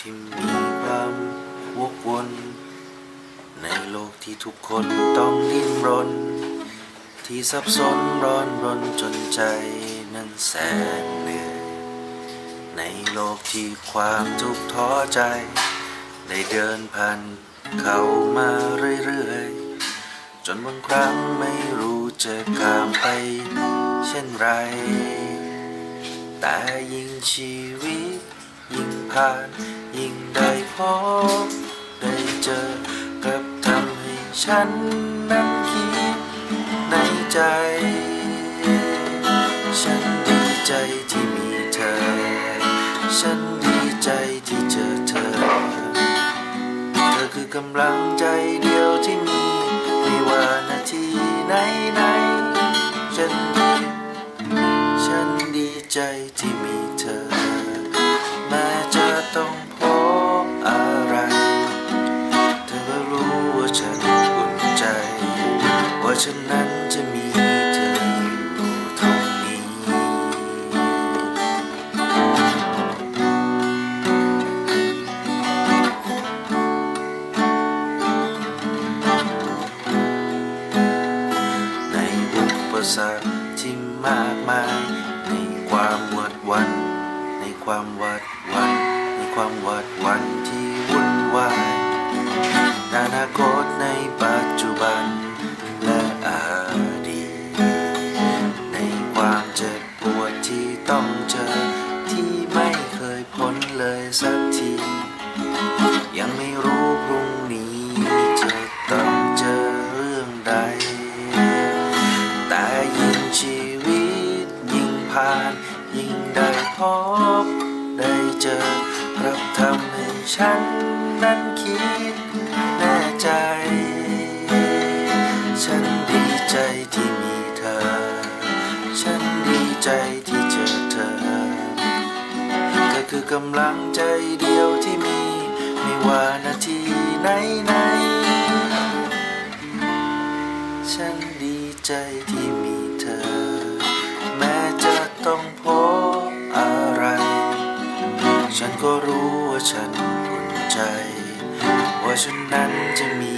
ที่มีความวกวน ในโลกที่ทุกคนต้องดิ้นรน ที่ซับซ้อนร้อนรนจนใจนั้นแสนเหนื่อย ในโลกที่ความทุกข์ท้อใจ ได้เดินผ่านเข้ามาเรื่อยๆ จนบางครั้งไม่รู้จะข้ามไปเช่นไร แต่ยิ่งชีวิตยิ่ง ผ่าน ยิ่งได้พบได้เจอกับทำให้ฉันนั้นคิดในใจ ฉันดีใจที่มีเธอ ฉันดีใจที่เจอเธอ เธอคือกำลังใจเดียวที่มี ไม่ว่านาทีไหนไหน ฉันนั้นจะมีเธออยู่ตรงนี้ ในอุปสรรคที่มากมาย ในความหวาดวัน ในความวาดวัน ในความวาดวันที่วุ่น สักที ยังไม่รู้พรุ่งนี้จะต้องเจอเรื่องใด แต่ยิ่งชีวิตยิ่งผ่าน ยิ่งได้พบได้เจอกลับทำให้ฉันนั้นคิดแน่ใจ ฉันดีใจที่มีเธอ ฉันดีใจที่ กำลังใจเดียวที่มี ไม่ว่านาทีไหนไหนๆฉันดีใจที่มีเธอ แม้จะต้องพบอะไร ฉันก็รู้ว่าฉันอุ่นใจ ว่าฉันนั้นจะมี